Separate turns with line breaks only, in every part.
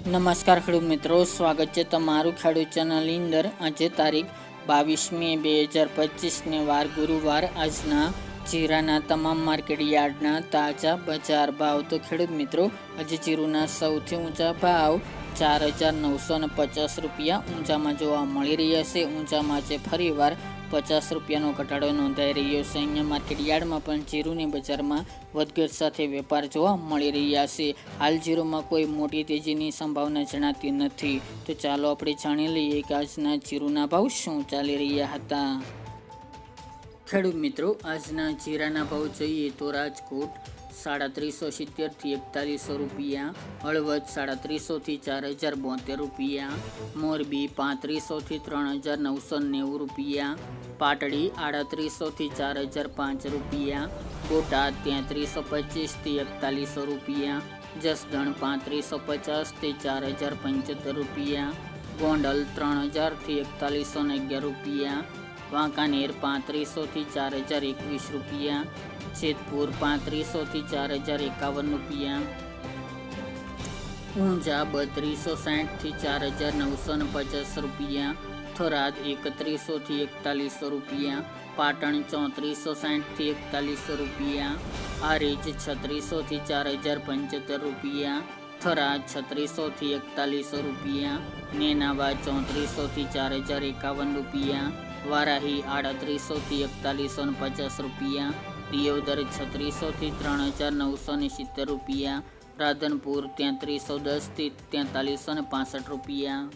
નમસ્કાર ખેડૂત મિત્રો, સ્વાગત છે તમારું ખેડૂત ચેનલની અંદર. આજે તારીખ બાવીસ મે બે હજાર પચીસને વાર ગુરુવાર. આજના જીરાના તમામ માર્કેટ યાર્ડના તાજા બજાર ભાવ. તો ખેડૂત મિત્રો, આજે જીરુના સૌથી ઊંચા ભાવ ચાર હજાર નવસો ને પચાસ રૂપિયા ઊંચામાં જોવા મળી રહ્યા છે. ઊંચામાં આજે ફરીવાર પચાસ રૂપિયાનો ઘટાડો નોંધાઈ રહ્યો છે. અહીંયા માર્કેટ યાર્ડમાં પણ જીરુની બજારમાં વધઘટ સાથે વેપાર જોવા મળી રહ્યા છે. હાલ જીરુમાં કોઈ મોટી તેજીની સંભાવના જણાતી નથી. તો ચાલો આપણે જાણી લઈએ કે આજના જીરુના ભાવ શું ચાલી રહ્યા હતા. ખેડૂત મિત્રો, આજના જીરાના ભાવ જોઈએ તો રાજકોટ સાડત્રીસો સિત્તેરથી એકતાલીસો રૂપિયા, હળવદ સાડત્રીસોથી ચાર હજાર બોતેર રૂપિયા, મોરબી પાંત્રીસોથી ત્રણ હજાર નવસો નેવું રૂપિયા, પાટડી આડત્રીસોથી ચાર હજાર પાંચ રૂપિયા, બોટાદ તેત્રીસો પચીસથી એકતાલીસો રૂપિયા, જસદણ પાંત્રીસો પચાસથી ચાર હજાર પંચોતેર રૂપિયા, ગોંડલ ત્રણ હજારથી એકતાલીસો ને અગિયાર રૂપિયા, વાંકાનેર પાંત્રીસોથી ચાર હજાર એકવીસ રૂપિયા જેતપુર પાંત્રીસોથી ચાર હજાર એકાવન રૂપિયા ઊંઝા બત્રીસો સાઠથી ચાર હજાર નવસો ને પચાસ રૂપિયા. થરાદ એકત્રીસોથી એકતાલીસો રૂપિયા. પાટણ ચોત્રીસો સાઠથી એકતાલીસો રૂપિયા. આરેજ છત્રીસોથી ચાર હજાર પંચોતેર રૂપિયા. થરાદ છત્રીસોથી એકતાલીસો રૂપિયા. નેનાવા ચોત્રીસોથી ચાર હજાર એકાવન રૂપિયા વારાહી આડત્રીસોથી એકતાલીસો ને પચાસ રૂપિયા. દિયોદર છત્રીસોથી ત્રણ હજાર નવસો ને સિત્તેર રૂપિયા. રાધનપુર તેત્રીસો દસથી તેતાલીસો ને પાસઠ રૂપિયા.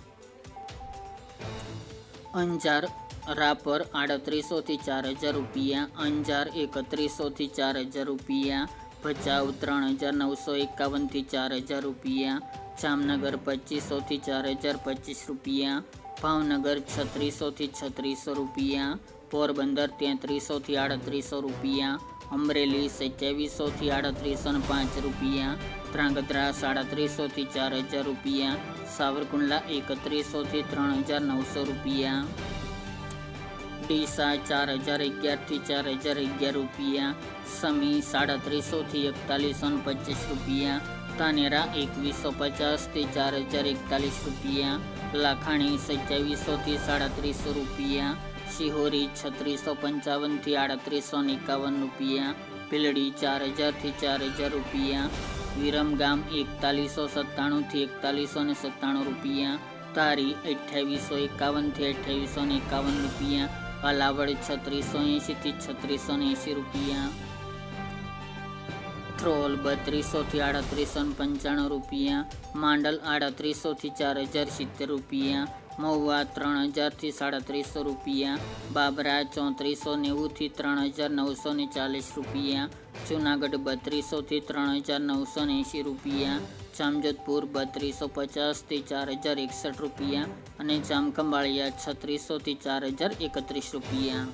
અંજાર રાપર આડત્રીસોથી ચાર હજાર રૂપિયા. અંજાર એકત્રીસોથી ચાર હજાર રૂપિયા. ભચાઉ ત્રણ હજાર નવસો એકાવનથી ચાર હજાર રૂપિયા. જામનગર પચીસોથી ચાર હજાર પચીસ રૂપિયા. ભાવનગર છત્રીસોથી છત્રીસો રૂપિયા. પોરબંદર તેત્રીસોથી આડત્રીસો રૂપિયા. અમરેલી સત્યાવીસોથી આડત્રીસો ને પાંચ રૂપિયા. ધ્રાંગધ્રા સાડત્રીસોથી ચાર હજાર રૂપિયા. સાવરકુંડલા એકત્રીસોથી ત્રણ હજાર નવસો રૂપિયા. ડીસા ચાર હજાર અગિયારથી ચાર હજાર અગિયાર રૂપિયા. સમી સાડત્રીસોથી એકતાલીસો ને પચીસ રૂપિયા. તાનેરા એકવીસો પચાસથી ચાર હજાર એકતાલીસ રૂપિયા. લાખાણી સત્યાવીસોથી સાડત્રીસો રૂપિયા. શિહોરી છત્રીસો પંચાવનથી આડત્રીસો એકાવન રૂપિયા ભીલડી ચાર હજારથી ચાર હજાર રૂપિયા, વિરમગામ એકતાલીસો સત્તાણુંથી એકતાલીસો ને સત્તાણું રૂપિયા, તારી અઠ્યાવીસો એકાવનથી અઠ્યાવીસો ને એકાવન રૂપિયા, પાલાવડ છત્રીસો એંશીથી છત્રીસો ને એંશી રૂપિયા થ્રોલ બત્રીસોથી આડત્રીસો પંચાણું રૂપિયા, માંડલ આડત્રીસોથી ચાર હજાર સિત્તેર રૂપિયા મહુવા ત્રણ હજારથી સાડત્રીસો રૂપિયા, બાબરા ચોત્રીસો નેવુંથી ત્રણ હજાર નવસો ને ચાલીસ રૂપિયા, જુનાગઢ બત્રીસોથી ત્રણ હજાર નવસો ને એંશી રૂપિયા, જામજોધપુર બત્રીસો પચાસથી ચાર હજાર એકસઠ રૂપિયા અને જામખંભાળિયા છત્રીસોથી ચાર હજાર એકત્રીસ રૂપિયા.